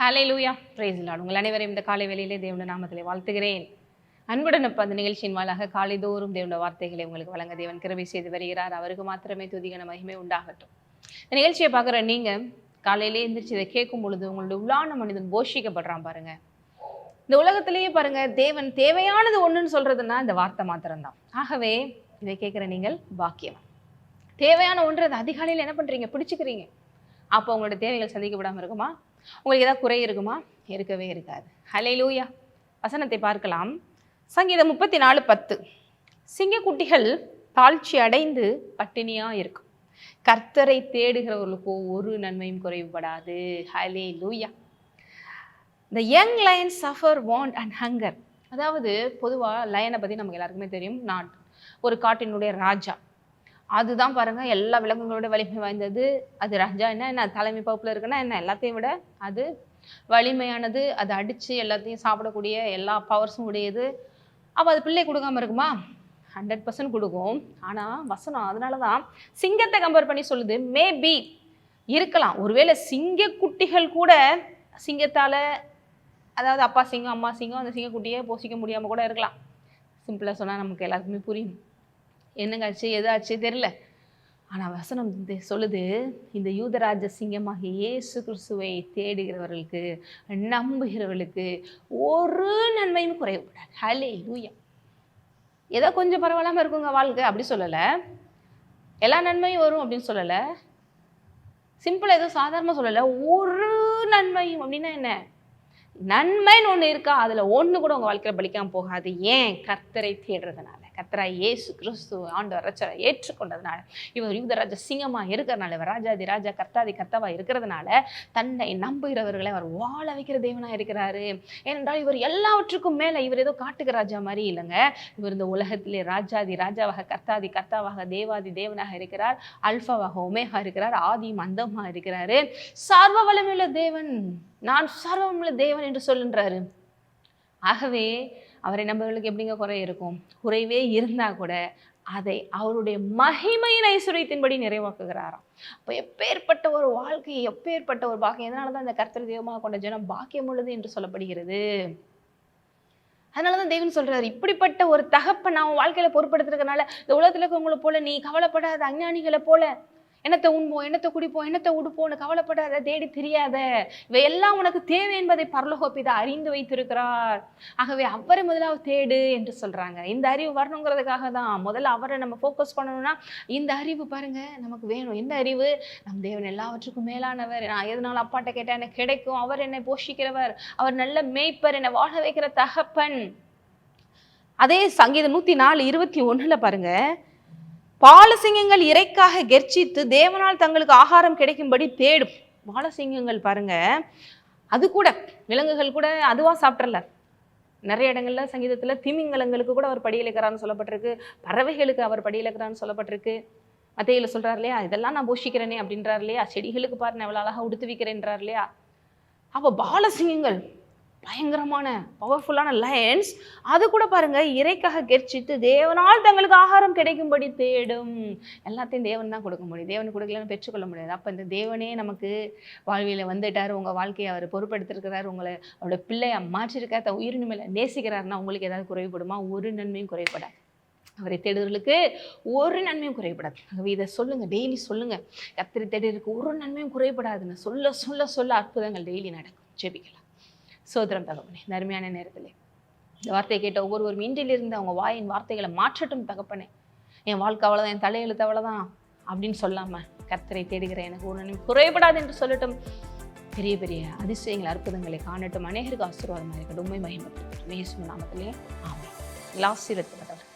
ஹலே லூயா price Lord உங்கள் அனைவரையும் இந்த காலை வேளையிலே தேவன நாமத்திலே வாழ்த்துகிறேன். அன்புடன் அப்ப அந்த நிகழ்ச்சியின் வாயிலாக காலைதோறும் தேவனுடைய வார்த்தைகளை உங்களுக்கு வழங்க தேவன் கிருபை செய்து வருகிறார். அவருக்கு மாத்திரமே துதிகன மகிமை உண்டாகட்டும். இந்த நிகழ்ச்சியை பார்க்குற நீங்க காலையிலே எந்திரிச்சு இதை கேட்கும் பொழுது உங்களுடைய உள்ளான மனிதன் போஷிக்கப்படுறான் பாருங்க. இந்த உலகத்திலேயே பாருங்க தேவன் தேவையானது ஒன்றுன்னு சொல்றதுன்னா இந்த வார்த்தை மாத்திரம்தான். ஆகவே இதை கேட்குற நீங்கள் பாக்கியம். தேவையான ஒன்று அது அதிகாலையில் என்ன பண்றீங்க? பிடிச்சிக்கிறீங்க. அப்போ உங்களோட தேவைகள் சந்திக்கப்படாமல் இருக்குமா? உங்களுக்கு ஏதாவது குறை இருக்குமா? இருக்கவே இருக்காது. ஹலே லூயா வசனத்தை பார்க்கலாம். சங்கீதம் முப்பத்தி நாலு பத்து. சிங்கக்குட்டிகள் தாழ்ச்சி அடைந்து பட்டினியாக இருக்கும். கர்த்தரை தேடுகிறவர்களுக்கோ ஒரு நன்மையும் குறைவுபடாது. Hallelujah the young lion suffer want and hunger அதாவது பொதுவாக லயனை பற்றி நமக்கு எல்லாருக்குமே தெரியும். நாட் ஒரு காட்டினுடைய ராஜா. அதுதான் பாருங்கள் எல்லா விலங்குகளோட வலிமை வாய்ந்தது. அது ரஜா என்ன என்ன தலைமை பகுப்பில் இருக்குன்னா என்ன எல்லாத்தையும் விட அது வலிமையானது. அது அடித்து எல்லாத்தையும் சாப்பிடக்கூடிய எல்லா பவர்ஸும் உடையது. அப்போ அது பிள்ளை கொடுக்காம இருக்குமா? ஹண்ட்ரட் பர்சன்ட் கொடுக்கும். ஆனால் வசனம் அதனால தான் சிங்கத்தை கம்பேர் பண்ணி சொல்லுது. மேபி இருக்கலாம். ஒருவேளை சிங்கக்குட்டிகள் கூட சிங்கத்தால் அதாவது அப்பா சிங்கம் அம்மா சிங்கம் அந்த சிங்கக்குட்டியை போஷிக்க முடியாமல் கூட இருக்கலாம். சிம்பிளாக சொன்னால் நமக்கு எல்லாருக்குமே புரியும். என்னங்க ஆச்சு? எதாச்சு? தெரில ஆனால் வசனம் சொல்லுது இந்த யூதராஜ சிங்கமாக இயேசு கிறிஸ்துவை தேடுகிறவர்களுக்கு நம்புகிறவர்களுக்கு ஒரு நன்மையும் குறைவுபடாது ஹலே லூயா ஏதோ கொஞ்சம் பரவாயில்லாமல் இருக்குங்க வாழ்க்கை. அப்படி சொல்லலை. எல்லா நன்மையும் வரும் அப்படின்னு சொல்லலை. சிம்பிளாக ஏதோ சாதாரணமாக சொல்லலை. ஒரு நன்மையும் அப்படின்னா என்ன? நன்மைன்னு ஒன்று இருக்கா? அதில் ஒன்று கூட உங்கள் வாழ்க்கையில் பலிக்காமல் போகாது. ஏன்? கர்த்தரை தேடுறதுனால. கத்தராய் இயேசு கிறிஸ்து ஆண்டவர் ரச்சரை ஏற்றுக்கொண்டதுனால இவர் யூதராஜ சிங்கமாக இருக்கிறதுனால இவர் ராஜாதி ராஜா கர்த்தாதி கர்த்தாவாக இருக்கிறதுனால தன்னை நம்புகிறவர்களை அவர் வாழ வைக்கிற தேவனாக இருக்கிறாரு. ஏனென்றால் இவர் எல்லாவற்றுக்கும் மேலே இவர் ஏதோ காட்டுக்கு ராஜா மாதிரி இல்லைங்க. இவர் இந்த உலகத்திலே ராஜாதி ராஜாவாக கர்த்தாதி கர்த்தாவாக தேவாதி தேவனாக இருக்கிறார். அல்ஃபாவாக ஒமேகா இருக்கிறார். ஆதி மந்தமாக இருக்கிறாரு. சர்வ வல்லமையுள்ள தேவன் நான் சர்வமுள்ள தேவன் என்று சொல்லுன்றாரு. ஆகவே அவரை நம்பர்களுக்கு எப்படிங்க குறை இருக்கும்? குறைவே இருந்தால் கூட அதை அவருடைய மகிமையின் ஐஸ்வர்யத்தின்படி நிறைவாக்குகிறாராம். அப்போ எப்பேற்பட்ட ஒரு வாழ்க்கை எப்பேற்பட்ட ஒரு பாக்கியம் எதனால தான் இந்த கர்த்தர் தெய்வமாக கொண்ட ஜனம் பாக்கியம் உள்ளது என்று சொல்லப்படுகிறது? அதனால தான் தெய்வம் சொல்றாரு இப்படிப்பட்ட ஒரு தகப்பை நான் உன் வாழ்க்கையில பொறுப்படுத்துறதுனால இந்த உலகத்துல இருக்கிறவங்களை போல நீ கவலைப்படாத அஞ்ஞானிகளை போல என்னத்தை உண்போம் என்னத்தை குடிப்போம் என்னத்தை உடுப்போம்னு கவலைப்படாத தேடி தெரியாத. இவையெல்லாம் உனக்கு தேவை என்பதை பரலோக அறிந்து வைத்திருக்கிறார். ஆகவே அவரை முதலாவது தேடு என்று சொல்றாங்க. இந்த அறிவு வரணுங்கிறதுக்காக தான் முதல்ல அவரை நம்ம ஃபோக்கஸ் பண்ணணும்னா இந்த அறிவு பாருங்க நமக்கு வேணும். என்ன அறிவு? நம் தேவன் எல்லாவற்றுக்கும் மேலானவர். நான் எதனால அப்பாட்ட கேட்டா எனக்கு கிடைக்கும். அவர் என்னை போஷிக்கிறவர். அவர் நல்ல மேய்ப்பர். என்னை வாழ வைக்கிற தகப்பன். அதே சங்கீதம் நூத்தி நாலு இருபத்தி ஒண்ணுல பாருங்க பாலசிங்கங்கள் இறைக்காக கெர்ச்சித்து தேவனால் தங்களுக்கு ஆகாரம் கிடைக்கும்படி தேடும். பாலசிங்கங்கள் பாருங்க அது கூட விலங்குகள் கூட அதுவாக சாப்பிட்றல. நிறைய இடங்கள்ல சங்கீதத்தில் திமிங்கலங்களுக்கு கூட அவர் படியிலக்கிறான்னு சொல்லப்பட்டிருக்கு. பறவைகளுக்கு அவர் படியிலக்கிறான்னு சொல்லப்பட்டிருக்கு. மத்தையில் சொல்கிறார் இல்லையா இதெல்லாம் நான் போஷிக்கிறேனே அப்படின்றார் இல்லையா செடிகளுக்கு பாரு நான் எவ்வளோ அழகாக உடுத்து வைக்கிறேன்றார் இல்லையா? அப்போ பாலசிங்கங்கள் பயங்கரமான பவர்ஃபுல்லான லயன்ஸ் அது கூட பாருங்க இறைக்காக கெர்ச்சித்து தேவனால் தங்களுக்கு ஆகாரம் கிடைக்கும்படி தேடும். எல்லாத்தையும் தேவன் தான் கொடுக்க முடியும். தேவன் கொடுக்கலன்னு பெற்றுக்கொள்ள முடியாது. அப்போ இந்த தேவனே நமக்கு வாழ்வியில் வந்துட்டார். உங்கள் வாழ்க்கையை அவர் பொறுப்படுத்திருக்கிறார் உங்களை அவரோட பிள்ளையை மாற்றிருக்கார் த உயிரின் நேசிக்கிறாருன்னா உங்களுக்கு ஏதாவது குறைவுபடுமா? ஒரு நன்மையும் குறைபடாது. அவரை தேடுதலுக்கு ஒரு நன்மையும் குறைபடாது. ஆகவே இதை சொல்லுங்கள் டெய்லி சொல்லுங்கள் கத்திரி தேடுறதுக்கு ஒரு நன்மையும் குறைபடாதுன்னு சொல்ல சொல்ல சொல்ல அற்புதங்கள் டெய்லி நடக்கும். ஜெபிக்கலாம். சோதரம் தகப்பனே. இந்த அருமையான நேரத்திலே. இந்த வார்த்தையை கேட்ட ஒவ்வொருவரும் இன்றிலிருந்து அவங்க வாயின் வார்த்தைகளை மாற்றட்டும் தகப்பனே. என் வாழ்க்கை அவ்வளோதான் என் தலையெழுத்து அவ்வளோதான் அப்படின்னு சொல்லாமல் கர்த்தரை தேடுகிற எனக்கு ஒரு குறைபடாது என்று சொல்லட்டும். பெரிய பெரிய அதிசயங்கள் அற்புதங்களை காணட்டும். அநேகருக்கு ஆசீர்வாதமாக இருக்கட்டும். உண்மை மகிமைப்படுத்தட்டும். இயேசு நாமத்திலே ஆமாம் ஆசீர்வத்தில்